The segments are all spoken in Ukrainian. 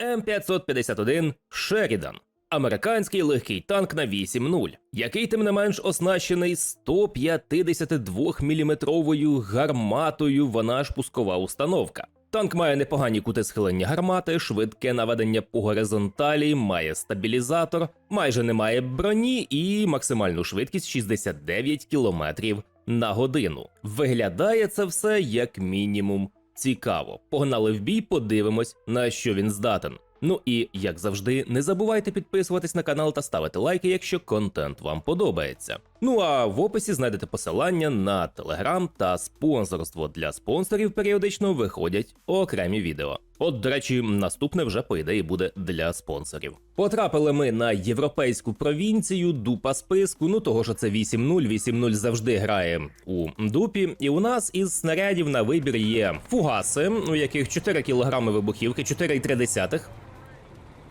М551 Шерідан. Американський легкий танк на 8.0, який тим не менш оснащений 152 мм гарматою, вона ж пускова установка. Танк має непогані кути схилення гармати, швидке наведення по горизонталі, має стабілізатор, майже не має броні і максимальну швидкість 69 км на годину. Виглядає це все як мінімум цікаво. Погнали в бій, подивимось, на що він здатен. Ну і як завжди, не забувайте підписуватись на канал та ставити лайки, якщо контент вам подобається. Ну а в описі знайдете посилання на телеграм та спонсорство для спонсорів періодично виходять окремі відео. От, до речі, наступне вже по ідеї буде для спонсорів. Потрапили ми на європейську провінцію, дупа списку. Ну того що це 8-0, 8-0 завжди грає у дупі. І у нас із снарядів на вибір є фугаси, у яких 4 кг вибухівки, 4,3.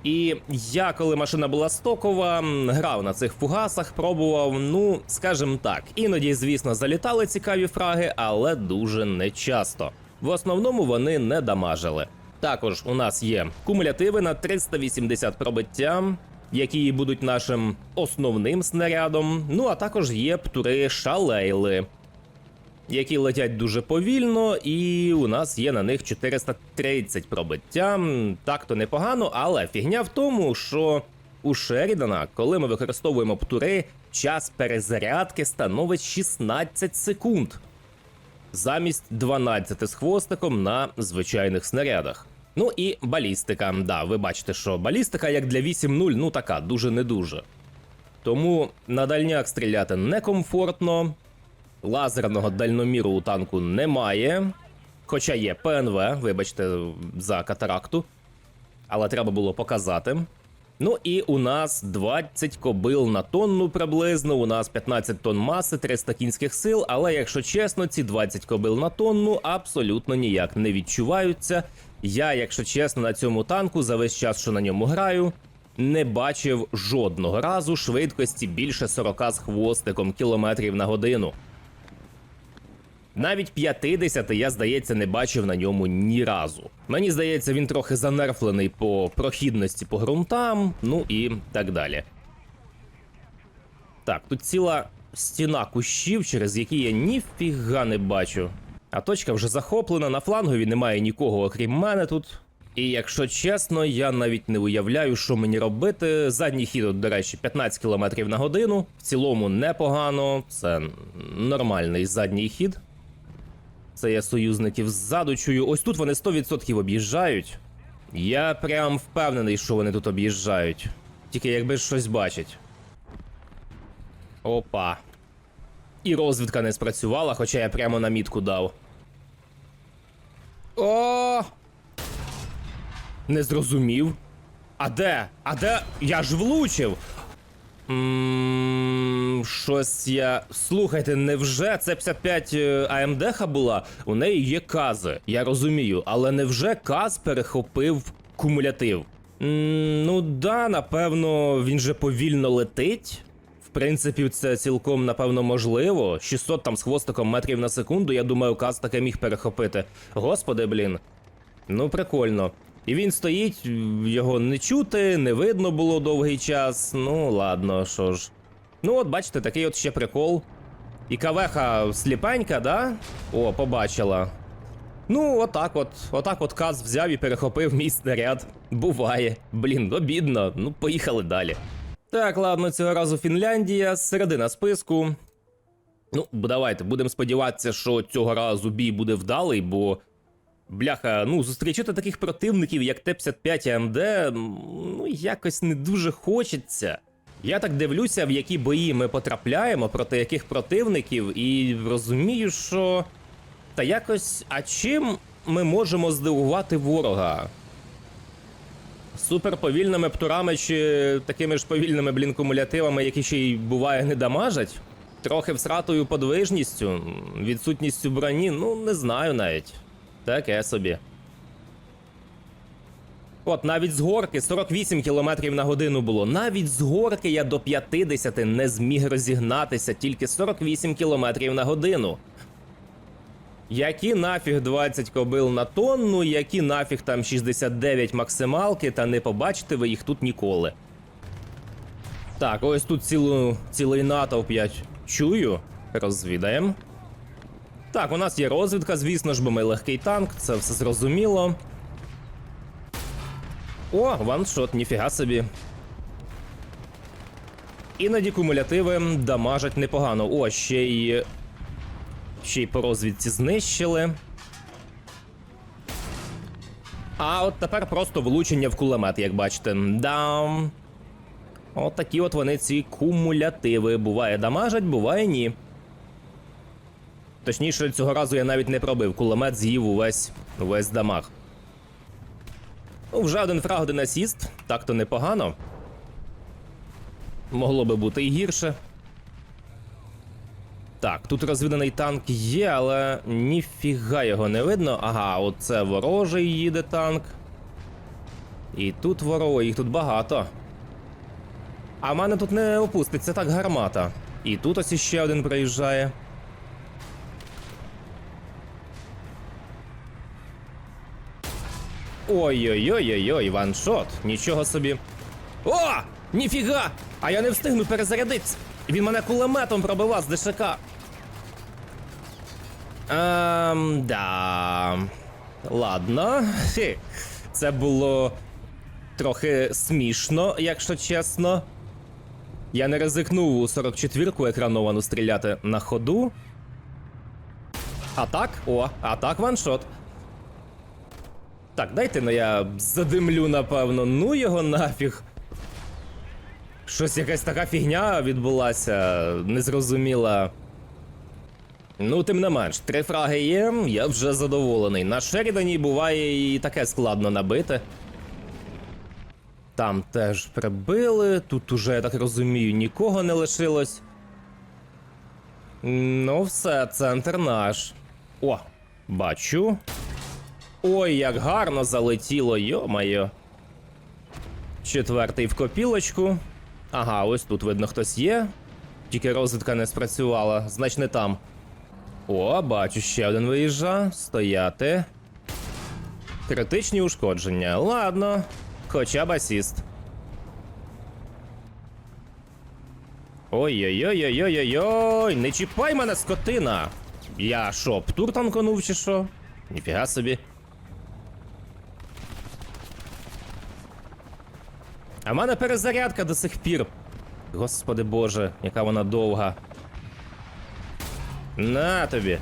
І я, коли машина була стокова, грав на цих фугасах, пробував, ну скажем так, іноді, звісно, залітали цікаві фраги, але дуже нечасто. В основному вони не дамажили. Також у нас є кумулятиви на 380 пробиття, які будуть нашим основним снарядом. Ну а також є птури шалейли, які летять дуже повільно, і у нас є на них 430 пробиття. Так то непогано, але фігня в тому, що у Шерідана, коли ми використовуємо птури, час перезарядки становить 16 секунд. Замість 12 з хвостиком на звичайних снарядах. Ну і балістика. Да, ви бачите, що балістика, як для 8.0, ну така, дуже не дуже. Тому на дальняк стріляти некомфортно, лазерного дальноміру у танку немає. Хоча є ПНВ, вибачте, за катаракту. Але треба було показати. Ну і у нас 20 кобил на тонну приблизно. У нас 15 тонн маси, 300 кінських сил. Але якщо чесно, ці 20 кобил на тонну абсолютно ніяк не відчуваються. Я, якщо чесно, на цьому танку за весь час, що на ньому граю, не бачив жодного разу швидкості більше 40 з хвостиком кілометрів на годину. Навіть 50 я, здається, не бачив на ньому ні разу. Мені здається, він трохи занерфлений по прохідності по ґрунтам, ну і так далі. Так, тут ціла стіна кущів, через які я ніфіга не бачу. А точка вже захоплена, на флангові немає нікого, окрім мене тут. І якщо чесно, я навіть не уявляю, що мені робити. Задній хід, до речі, 15 км на годину. В цілому непогано. Це нормальний задній хід. Це я союзників ззаду чую. Ось тут вони 100% об'їжджають. Я прям впевнений, що вони тут об'їжджають. Тільки якби щось бачать. Опа. І розвідка не спрацювала, хоча я прямо на мітку дав. О! Не зрозумів. А де? А де? Я ж влучив. Ммм, щось я. Слухайте, невже це 55 АМДХ була? У неї є кази, я розумію, але невже каз перехопив кумулятив? М, ну да, напевно, він же повільно летить. Принципі, це цілком напевно можливо. 600 там з хвостиком метрів на секунду. Я думаю, каз таке міг перехопити. Господи, блін. Ну, прикольно. І він стоїть, його не чути, не видно було довгий час. Ну, ладно, що ж. Ну, от бачите, такий от ще прикол. І кавеха сліпенька, да? О, побачила. Ну, отак от, отак от каз взяв і перехопив мій снаряд. Буває. Блін, обідно. Ну, поїхали далі. Так, ладно, цього разу Фінляндія, середина списку. Ну, давайте, будемо сподіватися, що цього разу бій буде вдалий, бо. Бляха, ну зустрічати таких противників, як Т-55 АМД, ну якось не дуже хочеться. Я так дивлюся, в які бої ми потрапляємо, проти яких противників, і розумію, що. Та якось, а чим ми можемо здивувати ворога? Суперповільними птурами чи такими ж повільними блін кумулятивами, які ще й буває не дамажать? Трохи всратою подвижністю, відсутністю броні, ну не знаю навіть. Таке собі. От навіть з горки 48 км на годину було. Навіть з горки я до 50 не зміг розігнатися, тільки 48 км на годину. Які нафіг 20 кобил на тонну, які нафіг там 69 максималки, та не побачите ви їх тут ніколи. Так, ось тут цілу, цілий натовп я чую. Розвідаємо. Так, у нас є розвідка, звісно ж, бо ми легкий танк, це все зрозуміло. О, ваншот, ніфіга собі. Іноді кумулятиви дамажать непогано. О, ще й. Ще й по розвідці знищили. А от тепер просто влучення в кулемет, як бачите. Да. От такі от вони ці кумулятиви. Буває дамажать, буває ні. Точніше, цього разу я навіть не пробив. Кулемет з'їв увесь, увесь дамаг. Ну, вже один фраг, один асіст. Так то непогано. Могло би бути і гірше. Так, тут розвіданий танк є, але ніфіга його не видно. Ага, оце ворожий їде танк. І тут ворог, їх тут багато. А мене тут не опуститься так гармата. І тут ось іще один приїжджає. Ой-ой-ой-ой-ой, ваншот, нічого собі. О! Ніфіга! А я не встигну перезарядитися. Він мене кулеметом пробивав з ДШК. Ем, да. Ладно. Хі. Це було трохи смішно, якщо чесно. Я не ризикнув у 44-ку екрановану стріляти на ходу. А так? О, а так ваншот. Так, дайте ну я задимлю, напевно. Ну його нафіг. Щось якась така фігня відбулася, незрозуміла. Ну, тим не менш, три фраги є, я вже задоволений. На Шерідані буває і таке складно набити. Там теж прибили, тут уже, я так розумію, нікого не лишилось. Ну, все, центр наш. О, бачу. Ой, як гарно залетіло, йо-моє. Четвертий в копілочку. Ага, ось тут видно хтось є. Тільки розвідка не спрацювала, значить не там. О, бачу, ще один виїжджа. Стояти. Критичні ушкодження. Ладно. Хоча б асіст. Ой-ой-ой-ой-ой-ой-ой! Не чіпай мене, скотина! Я що, птур танконув чи що? Ніфіга собі. А в мене перезарядка до сих пір. Господи боже, яка вона довга. На тобі.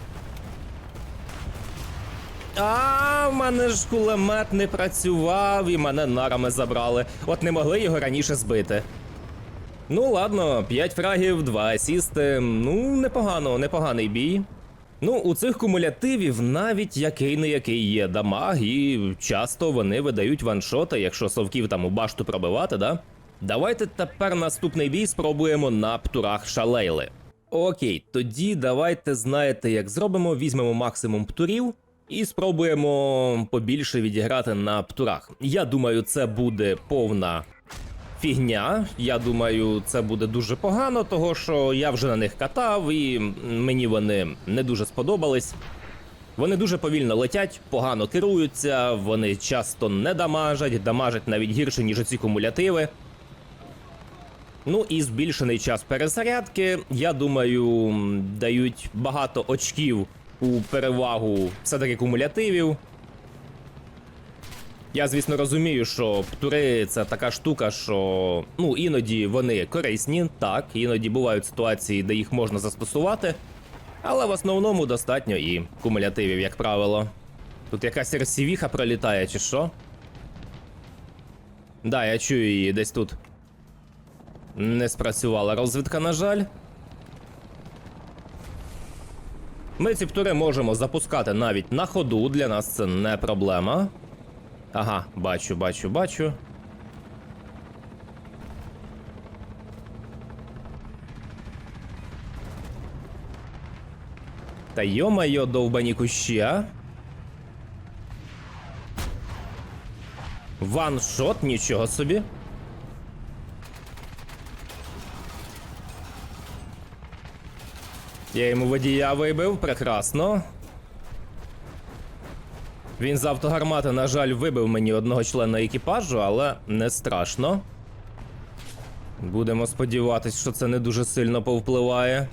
А, в мене ж кулемет не працював і мене нарами забрали. От не могли його раніше збити. Ну ладно, 5 фрагів, 2 асісти. Ну, непогано, непоганий бій. Ну, у цих кумулятивів навіть який не який є дамаг, і часто вони видають ваншоти, якщо совків там у башту пробивати, да? Давайте тепер наступний бій спробуємо на птурах шалейли. Окей, тоді давайте знаєте, як зробимо, візьмемо максимум птурів і спробуємо побільше відіграти на птурах. Я думаю, це буде повна фігня. Я думаю, це буде дуже погано, того що я вже на них катав, і мені вони не дуже сподобались. Вони дуже повільно летять, погано керуються, вони часто не дамажать, дамажать навіть гірше, ніж ці кумулятиви. Ну і збільшений час перезарядки, я думаю, дають багато очків у перевагу все-таки кумулятивів. Я, звісно, розумію, що птури це така штука, що ну іноді вони корисні, так, іноді бувають ситуації, де їх можна застосувати, але в основному достатньо і кумулятивів, як правило. Тут якась рсівіха пролітає, чи що? Да, я чую її десь тут. Не спрацювала розвідка, на жаль. Ми ці птури можемо запускати навіть на ходу, для нас це не проблема. Ага, бачу, бачу, бачу. Та йо-майо, довбані кущі, а? Ваншот, нічого собі. Я йому водія вибив, прекрасно. Він з автогармати, на жаль, вибив мені одного члена екіпажу, але не страшно. Будемо сподіватись, що це не дуже сильно повпливає.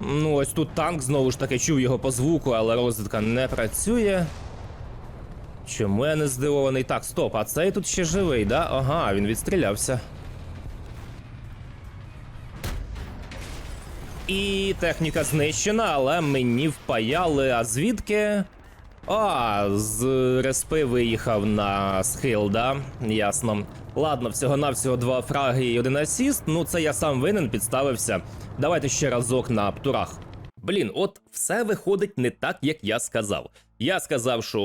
Ну, ось тут танк знову ж таки чув його по звуку, але розвідка не працює. Чому я не здивований? Так, стоп, а цей тут ще живий, да? Ага, він відстрілявся. І техніка знищена, але мені впаяли. А звідки? А, з респи виїхав на схил, да? Ясно. Ладно, всього-навсього два фраги і один асіст. Ну, це я сам винен підставився. Давайте ще разок на птурах. Блін, от все виходить не так, як я сказав. Я сказав, що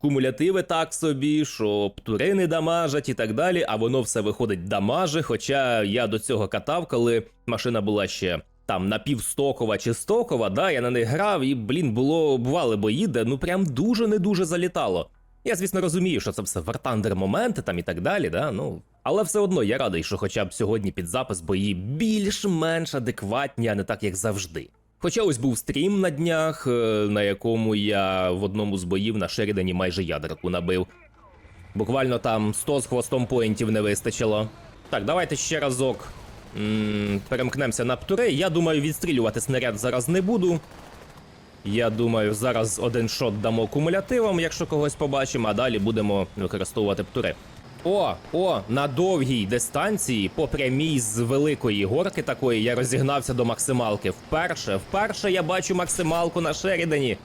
кумулятиви так собі, що птури не дамажать і так далі, а воно все виходить дамаже. Хоча я до цього катав, коли машина була ще там напівстокова чи стокова, да, я на них грав, і, блін, було бували бої, де ну прям дуже не дуже залітало. Я, звісно, розумію, що це все вартандер моменти там і так далі, да, ну. Але все одно я радий, що хоча б сьогодні під запис бої більш-менш адекватні, а не так, як завжди. Хоча ось був стрім на днях, е, на якому я в одному з боїв на Шерідані майже ядерку набив. Буквально там 100 з хвостом поінтів не вистачило. Так, давайте ще разок перемкнемося на птури. Я думаю, відстрілювати снаряд зараз не буду. Я думаю, зараз один шот дамо кумулятивом, якщо когось побачимо, а далі будемо використовувати птури. О, о, на довгій дистанції, по прямій з великої горки такої, я розігнався до максималки. Вперше, вперше я бачу максималку на Шерідані.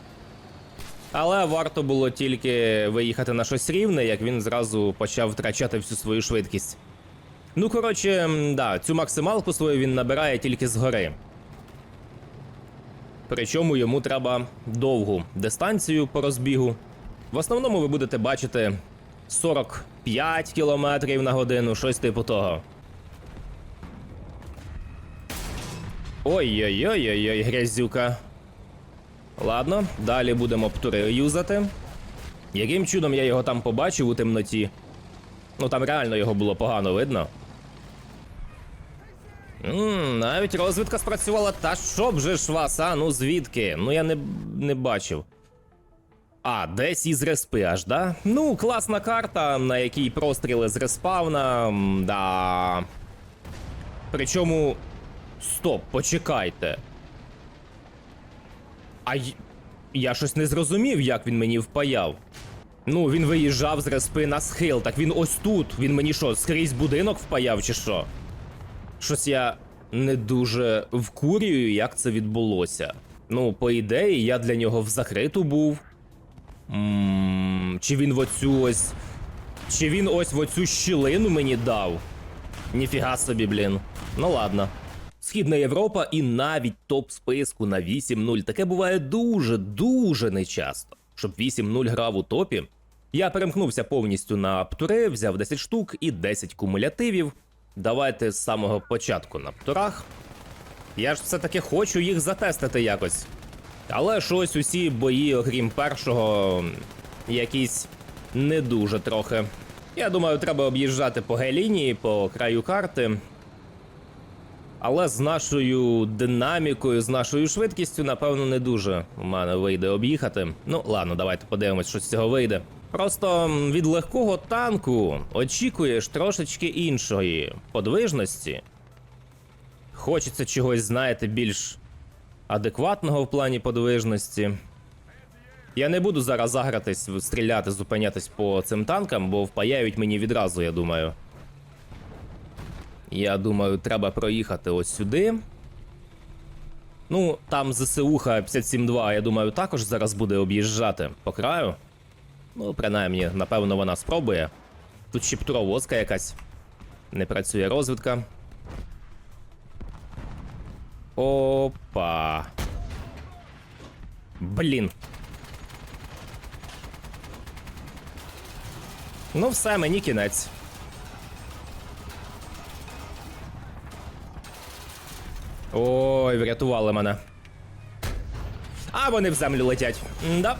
Але варто було тільки виїхати на щось рівне, як він зразу почав втрачати всю свою швидкість. Ну, коротше, да, цю максималку свою він набирає тільки згори. Причому йому треба довгу дистанцію по розбігу. В основному ви будете бачити 45 км на годину, щось типу того. Ой-ой-ой-ой-ой, грязюка. Ладно, далі будемо птури юзати. Яким чудом я його там побачив у темноті? Ну там реально його було погано видно. Ммм, навіть розвідка спрацювала. Та що б же ж вас, а? Ну звідки? Ну я не, не бачив. А, десь із респи аж, да? Ну, класна карта, на якій простріли з респавна. Да. Причому. Стоп, почекайте. А я щось не зрозумів, як він мені впаяв. Ну, він виїжджав з респи на схил, так він ось тут. Він мені що, скрізь будинок впаяв, чи що? Щось я не дуже вкурюю, як це відбулося. Ну, по ідеї, я для нього в закриту був. Ммм, чи він в оцю ось. Чи він ось в оцю щілину мені дав? Ніфіга собі, блін. Ну ладно. Східна Європа і навіть топ списку на 8-0. Таке буває дуже, дуже нечасто. Щоб 8-0 грав у топі. Я перемкнувся повністю на птури, взяв 10 штук і 10 кумулятивів. Давайте з самого початку на птурах. Я ж все-таки хочу їх затестити якось. Але щось усі бої, окрім першого, якісь не дуже трохи. Я думаю, треба об'їжджати по Г-лінії, по краю карти. Але з нашою динамікою, з нашою швидкістю, напевно, не дуже у мене вийде об'їхати. Ну, ладно, давайте подивимось, що з цього вийде. Просто від легкого танку очікуєш трошечки іншої подвижності. Хочеться чогось, знаєте, більш адекватного в плані подвижності. Я не буду зараз загратись, стріляти, зупинятись по цим танкам, бо впаяють мені відразу, я думаю. Я думаю, треба проїхати ось сюди. Ну, там ЗСУха 57-2, я думаю, також зараз буде об'їжджати по краю. Ну, принаймні, напевно, вона спробує. Тут ще птуровозка якась. Не працює розвідка. Опа. Блін. Ну, все, мені кінець. Ой, врятували мене. А вони в землю летять. Да.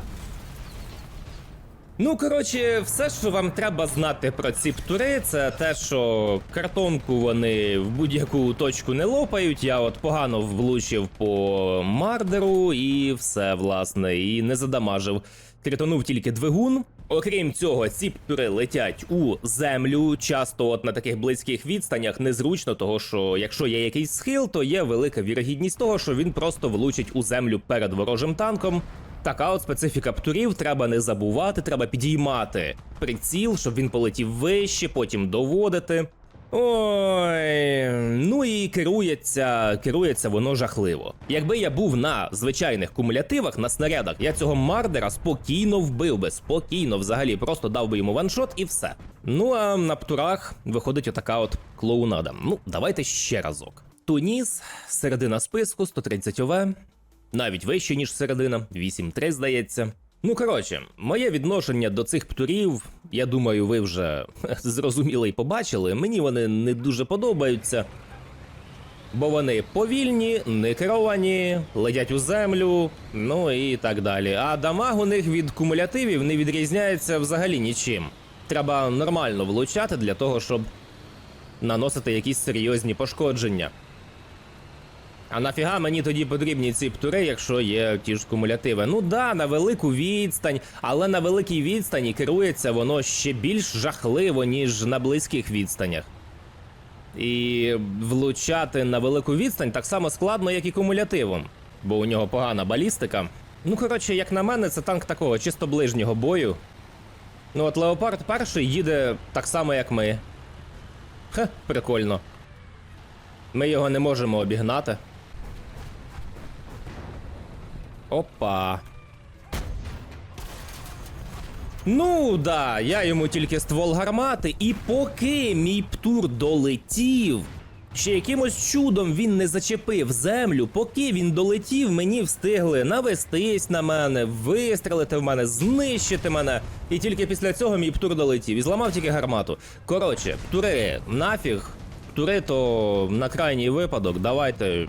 Ну, коротше, все, що вам треба знати про ці птури, це те, що картонку вони в будь-яку точку не лопають. Я от погано влучив по мардеру і все, власне, і не задамажив. Критонув тільки двигун. Окрім цього, ці птури летять у землю. Часто, от на таких близьких відстанях, незручно, того що якщо є якийсь схил, то є велика вірогідність того, що він просто влучить у землю перед ворожим танком. Така от специфіка птурів треба не забувати, треба підіймати приціл, щоб він полетів вище, потім доводити. Ой, ну і керується, керується воно жахливо. Якби я був на звичайних кумулятивах, на снарядах, я цього мардера спокійно вбив би, спокійно взагалі, просто дав би йому ваншот і все. Ну а на птурах виходить отака от клоунада. Ну, давайте ще разок. Туніс, середина списку, 130 ОВ, навіть вище, ніж середина, 8-3, здається. Ну коротше, моє відношення до цих птурів, я думаю, ви вже зрозуміли і побачили. Мені вони не дуже подобаються. Бо вони повільні, не керовані, летять у землю, ну і так далі. А дамаг у них від кумулятивів не відрізняється взагалі нічим. Треба нормально влучати для того, щоб наносити якісь серйозні пошкодження. А нафіга мені тоді потрібні ці птури, якщо є ті ж кумулятиви? Ну да, на велику відстань, але на великій відстані керується воно ще більш жахливо, ніж на близьких відстанях. І влучати на велику відстань так само складно, як і кумулятивом, бо у нього погана балістика. Ну, коротше, як на мене, це танк такого чисто ближнього бою. Ну от Леопард перший їде так само, як ми. Хе, прикольно. Ми його не можемо обігнати. Опа. Ну да, я йому тільки ствол гармати, і поки мій птур долетів, ще якимось чудом він не зачепив землю, поки він долетів, мені встигли навестись на мене, вистрелити в мене, знищити мене. І тільки після цього мій птур долетів і зламав тільки гармату. Коротше, птури, нафіг. Птури, то на крайній випадок, давайте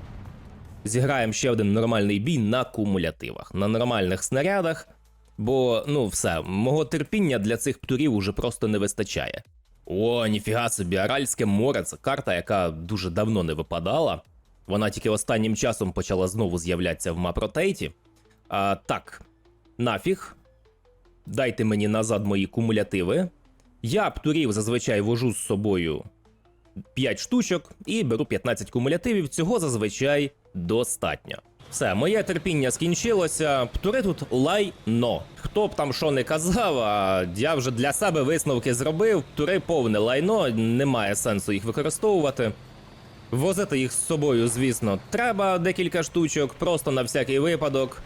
зіграємо ще один нормальний бій на кумулятивах, на нормальних снарядах. Бо, ну, все, мого терпіння для цих птурів уже просто не вистачає. О, ніфіга собі, Аральське море це карта, яка дуже давно не випадала. Вона тільки останнім часом почала знову з'являтися в мапротейті. А, так, нафіг. Дайте мені назад мої кумулятиви. Я птурів зазвичай вожу з собою 5 штучок і беру 15 кумулятивів. Цього зазвичай достатньо. Все, моє терпіння скінчилося. Птури тут лайно. Хто б там що не казав, а я вже для себе висновки зробив. Птури повне лайно, немає сенсу їх використовувати. Возити їх з собою, звісно, треба декілька штучок, просто на всякий випадок.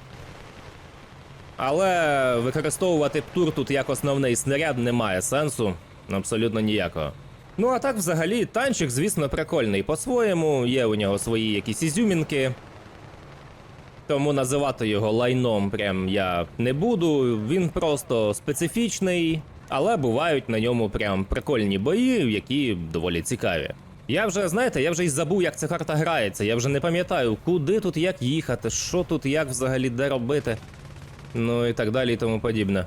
Але використовувати птур тут як основний снаряд немає сенсу. Абсолютно ніякого. Ну а так, взагалі, танчик, звісно, прикольний по-своєму, є у нього свої якісь ізюмінки. Тому називати його лайном прям я не буду. Він просто специфічний, але бувають на ньому прям прикольні бої, які доволі цікаві. Я вже, знаєте, я вже й забув, як ця карта грається. Я вже не пам'ятаю, куди тут як їхати, що тут як взагалі де робити. Ну і так далі і тому подібне.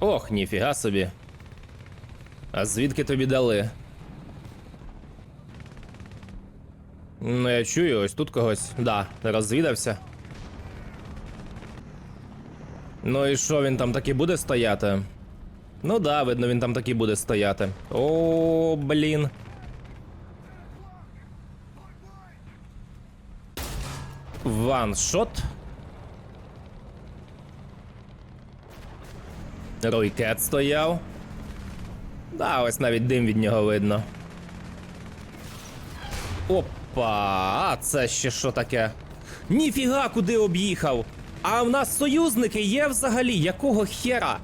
Ох, ніфіга собі. А звідки тобі дали? Ну, я чую, ось тут когось. Да, розвідався. Ну і що він там таки буде стояти? Ну да, видно, він там таки буде стояти. О, блін. Ваншот. Ройкет стояв. Да, ось навіть дим від нього видно. Опа, а це ще що таке? Ніфіга куди об'їхав! А в нас союзники є взагалі? Якого хера?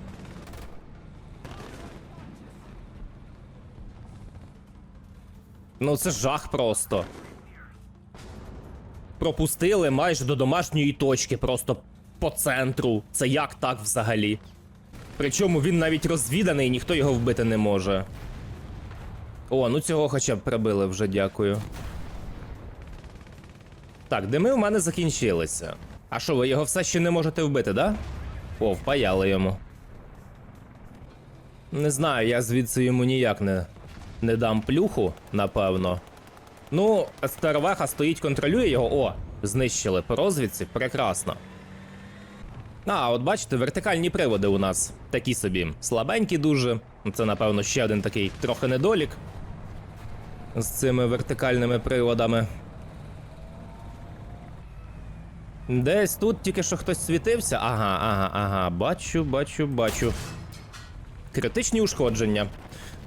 Ну це жах просто. Пропустили майже до домашньої точки, просто по центру. Це як так взагалі? Причому він навіть розвіданий, ніхто його вбити не може. О, ну цього хоча б прибили вже, дякую. Так, дими в мене закінчилися. А що, ви його все ще не можете вбити, да? О, впаяли йому. Не знаю, я звідси йому ніяк не, не дам плюху, напевно. Ну, Старовеха стоїть, контролює його. О, знищили по розвідці, прекрасно. А, от бачите, вертикальні приводи у нас такі собі слабенькі дуже. Це, напевно, ще один такий трохи недолік з цими вертикальними приводами. Десь тут тільки що хтось світився. Ага, ага, ага. Бачу, бачу, бачу. Критичні ушкодження.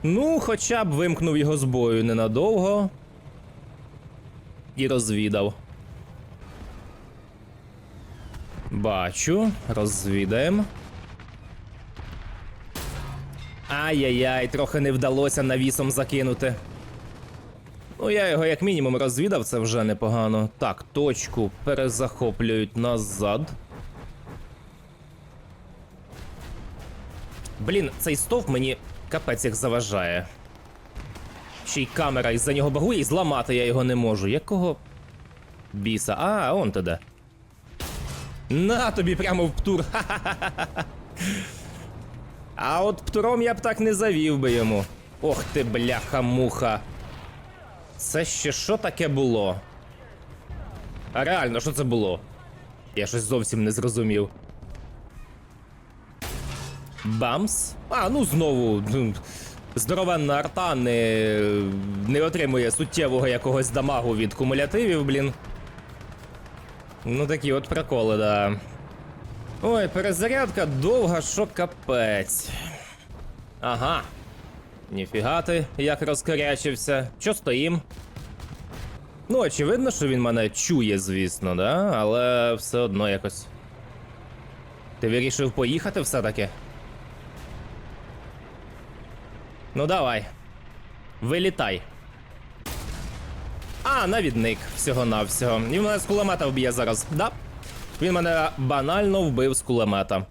Ну, хоча б вимкнув його з бою ненадовго. І розвідав. Бачу, розвідаємо. Ай-яй-яй, трохи не вдалося навісом закинути. Ну, я його як мінімум розвідав, це вже непогано. Так, точку перезахоплюють назад. Блін, цей стовп мені капець як заважає. Ще й камера із-за нього багує і зламати я його не можу. Якого біса? А, он ти де. На тобі прямо в птур. А от птуром я б так не завів би йому. Ох ти, бляха-муха. Це ще що таке було? А реально, що це було? Я щось зовсім не зрозумів. Бамс? А, ну знову. ну, Здоровенна арта не, не отримує суттєвого якогось дамагу від кумулятивів, блін. Ну такі от приколи, да. Ой, перезарядка довга, що капець. Ага. Ніфіга ти, як розкорячився. Що стоїм? Ну, очевидно, що він мене чує, звісно, да? Але все одно якось. Ти вирішив поїхати все-таки? Ну давай. Вилітай. А, навідник всього-навсього. І в мене з кулемета вб'є зараз, да? Він мене банально вбив з кулемета.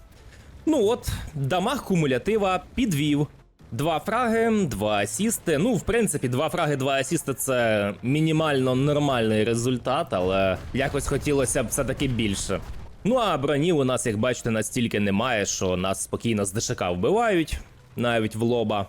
Ну от, дамаг кумулятива підвів. Два фраги, два асісти. Ну, в принципі, два фраги, два асісти це мінімально нормальний результат, але якось хотілося б все-таки більше. Ну а броні у нас, як бачите, настільки немає, що нас спокійно з ДШК вбивають, навіть в лоба.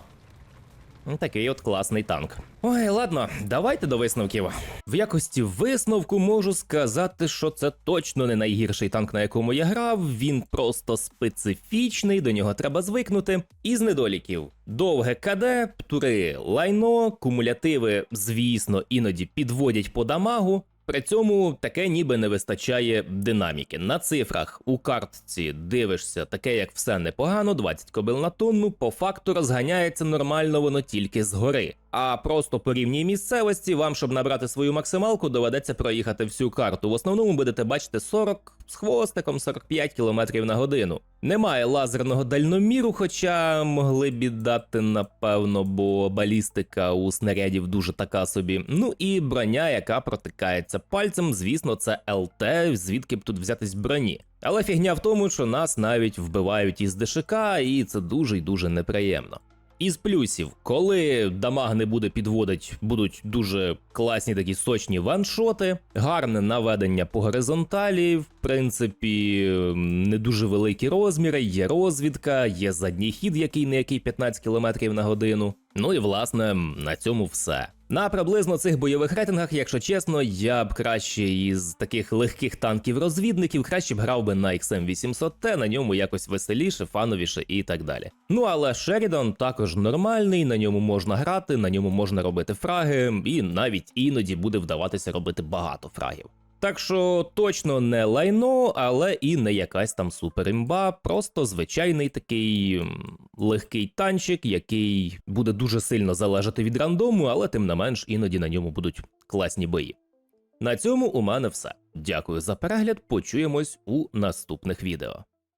Такий от класний танк. Ой, ладно, давайте до висновків. В якості висновку можу сказати, що це точно не найгірший танк, на якому я грав. Він просто специфічний, до нього треба звикнути. Із недоліків: довге КД, птури, лайно, кумулятиви, звісно, іноді підводять по дамагу. При цьому таке ніби не вистачає динаміки. На цифрах у картці дивишся, таке як все непогано, 20 кобил на тонну, по факту розганяється нормально воно тільки згори. А просто по рівній місцевості вам, щоб набрати свою максималку, доведеться проїхати всю карту. В основному будете бачити 40 з хвостиком 45 км на годину. Немає лазерного дальноміру, хоча могли б дати, напевно, бо балістика у снарядів дуже така собі. Ну і броня, яка протикається пальцем, звісно, це ЛТ, звідки б тут взятись броні. Але фігня в тому, що нас навіть вбивають із ДШК, і це дуже й дуже неприємно. Із плюсів, коли дамаг не буде підводить, будуть дуже класні такі сочні ваншоти, гарне наведення по горизонталі, в принципі, не дуже великі розміри, є розвідка, є задній хід, який не який 15 км на годину. Ну і власне на цьому все. На приблизно цих бойових рейтингах, якщо чесно, я б краще із таких легких танків-розвідників краще б грав би на XM800T, на ньому якось веселіше, фановіше і так далі. Ну але Шерідан також нормальний, на ньому можна грати, на ньому можна робити фраги, і навіть іноді буде вдаватися робити багато фрагів. Так що точно не лайно, але і не якась там суперімба, просто звичайний такий легкий танчик, який буде дуже сильно залежати від рандому, але тим не менш іноді на ньому будуть класні бої. На цьому у мене все. Дякую за перегляд. Почуємось у наступних відео.